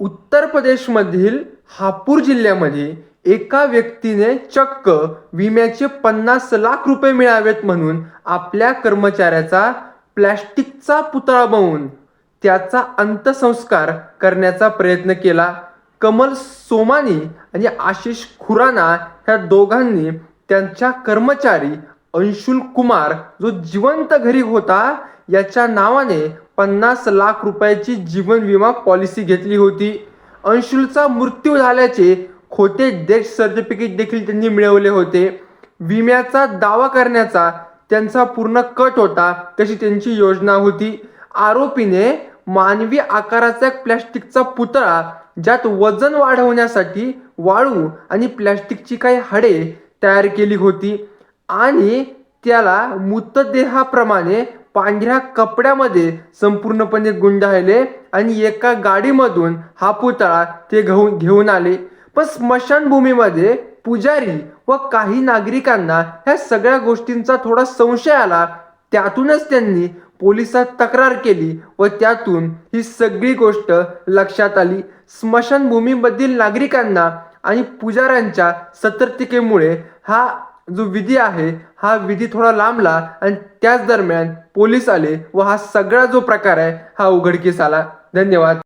उत्तर प्रदेशमधील हापूर जिल्ह्यामध्ये एका व्यक्तीने चक्क विम्याचे पन्नास लाख रुपये मिळावेत म्हणून आपल्या कर्मचाऱ्याचा प्लॅस्टिकचा पुतळा बनवून त्याचा अंत्यसंस्कार करण्याचा प्रयत्न केला. कमल सोमानी आणि आशिष खुराना ह्या दोघांनी त्यांच्या कर्मचारी अंशुल कुमार जो जिवंत घरी होता याच्या नावाने पन्नास लाख रुपयाची जीवन विमा पॉलिसी घेतली होती. अंशुलचा मृत्यू झाल्याचे खोटे डेथ सर्टिफिकेट देखील त्यांनी मिळवले होते. विम्याचा दावा करण्याचा त्यांचा पूर्ण कट होता तशी त्यांची योजना होती. आरोपीने मानवी आकाराचा एक प्लॅस्टिकचा पुतळा ज्यात वजन वाढवण्यासाठी वाळू आणि प्लॅस्टिकची काही हाडे तयार केली होती आणि त्याला मृतदेहाप्रमाणे पांढऱ्या कपड्यामध्ये संपूर्णपणे गुंडाळले आणि एका गाडीमधून हा पुतळा ते घेऊन घेऊन आले. पण स्मशानभूमीमध्ये पुजारी व काही नागरिकांना ह्या सगळ्या गोष्टींचा थोडा संशय आला. त्यातूनच त्यांनी पोलिसात तक्रार केली व त्यातून ही सगळी गोष्ट लक्षात आली. स्मशानभूमीमधील नागरिकांना आणि पुजाऱ्यांच्या सतर्कतेमुळे हा जो विधी आहे हा विधी थोडा लांबला आणि त्याच दरम्यान पोलीस आले व हा सगळा जो प्रकार आहे हा उघडकीस आला. धन्यवाद.